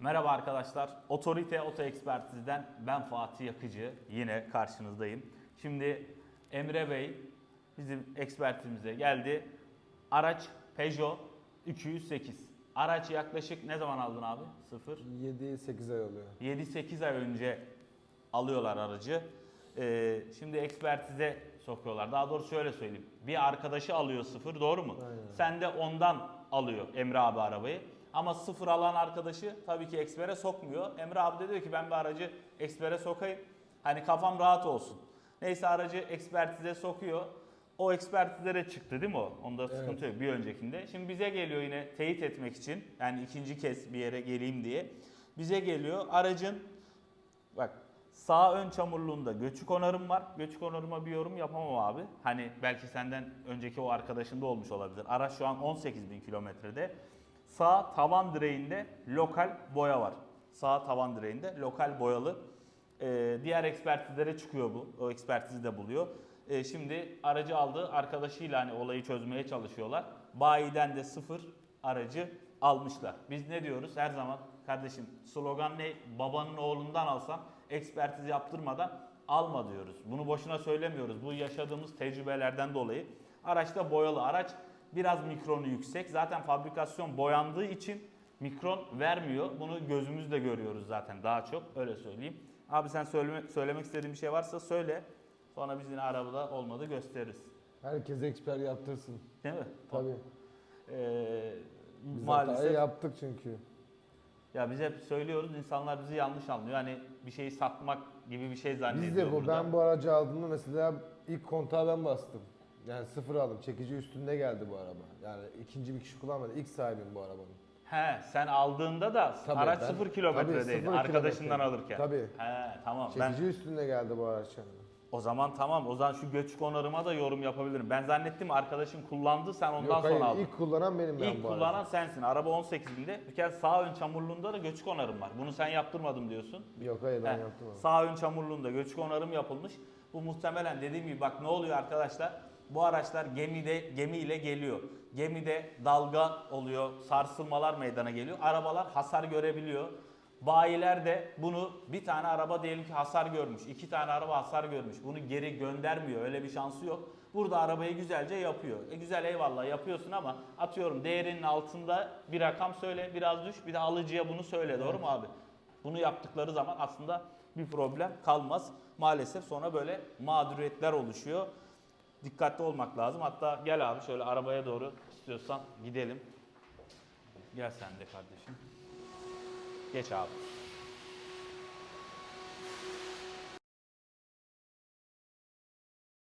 Merhaba arkadaşlar. Otorite Oto Ekspertiz'den ben Fatih Yakıcı. Yine karşınızdayım. Şimdi Emre Bey bizim ekspertimize geldi. Araç Peugeot 208. Araç yaklaşık ne zaman aldın abi? 0 7-8 ay oluyor. 7-8 ay önce alıyorlar aracı. Ee, şimdi ekspertize sokuyorlar. Daha doğrusu şöyle söyleyeyim. Bir arkadaşı alıyor sıfır doğru mu? Aynen. Sen de ondan alıyor Emre abi arabayı. Ama sıfır alan arkadaşı tabii ki ekspere sokmuyor. Emre abi de diyor ki ben bir aracı ekspere sokayım. Hani kafam rahat olsun. Neyse aracı ekspertize sokuyor. O ekspertizlere çıktı değil mi o? Onda sıkıntı yok bir öncekinde. Şimdi bize geliyor yine teyit etmek için. Yani ikinci kez bir yere geleyim diye. Bize geliyor aracın Bak sağ ön çamurluğunda göçük onarım var. Göçük onarıma bir yorum yapamam abi. Hani belki senden önceki o arkadaşında olmuş olabilir. Araç şu an 18 bin kilometrede. Sağ tavan direğinde lokal boya var. Sağ tavan direğinde lokal boyalı. Ee, diğer ekspertizlere çıkıyor bu. O ekspertizi de buluyor. Ee, şimdi aracı aldı. Arkadaşıyla hani olayı çözmeye çalışıyorlar. Bayiden de sıfır aracı almışlar. Biz ne diyoruz her zaman? Kardeşim slogan ne? Babanın oğlundan alsan ekspertiz yaptırmadan alma diyoruz. Bunu boşuna söylemiyoruz. Bu yaşadığımız tecrübelerden dolayı. Araçta boyalı araç biraz mikronu yüksek. Zaten fabrikasyon boyandığı için mikron vermiyor. Bunu gözümüzle görüyoruz zaten daha çok öyle söyleyeyim. Abi sen söyleme, söylemek istediğin bir şey varsa söyle. Sonra biz yine arabada olmadı gösteririz. Herkes eksper yaptırsın. Değil mi? Tabii. Ee, Biz maalesef yaptık çünkü. Ya biz hep söylüyoruz insanlar bizi yanlış anlıyor. Hani bir şeyi satmak gibi bir şey zannediyor Biz de bu. burada. Ben bu aracı aldığımda mesela ilk kontağı ben bastım. Yani sıfır aldım. Çekici üstünde geldi bu araba. Yani ikinci bir kişi kullanmadı. İlk sahibim bu arabanın. He sen aldığında da Tabii, araç ben- sıfır kilometredeydi sıfır arkadaşından kilometre. alırken. Tabii. He tamam ben Çekici üstünde geldi bu araç yani. o zaman tamam o zaman şu göçük onarıma da yorum yapabilirim. Ben zannettim arkadaşın kullandı sen ondan Yok sonra hayır aldın. ilk kullanan benim ben İlk bu kullanan aracı. sensin. Araba 18 binde. Bir kere sağ ön çamurluğunda da göçük onarım var. Bunu sen yaptırmadım diyorsun. Yok hayır ben He, yaptım onu. Sağ ön çamurluğunda göçük onarım yapılmış. Bu muhtemelen dediğim gibi bak ne oluyor arkadaşlar? Bu araçlar gemide gemiyle geliyor. Gemide dalga oluyor, sarsılmalar meydana geliyor. Arabalar hasar görebiliyor. Bayiler de bunu bir tane araba diyelim ki hasar görmüş, iki tane araba hasar görmüş. Bunu geri göndermiyor. Öyle bir şansı yok. Burada arabayı güzelce yapıyor. E güzel eyvallah yapıyorsun ama atıyorum değerinin altında bir rakam söyle, biraz düş. Bir de alıcıya bunu söyle. Doğru mu abi? Bunu yaptıkları zaman aslında bir problem kalmaz. Maalesef sonra böyle mağduriyetler oluşuyor. Dikkatli olmak lazım. Hatta gel abi şöyle arabaya doğru istiyorsan gidelim. Gel sen de kardeşim. Geç abi.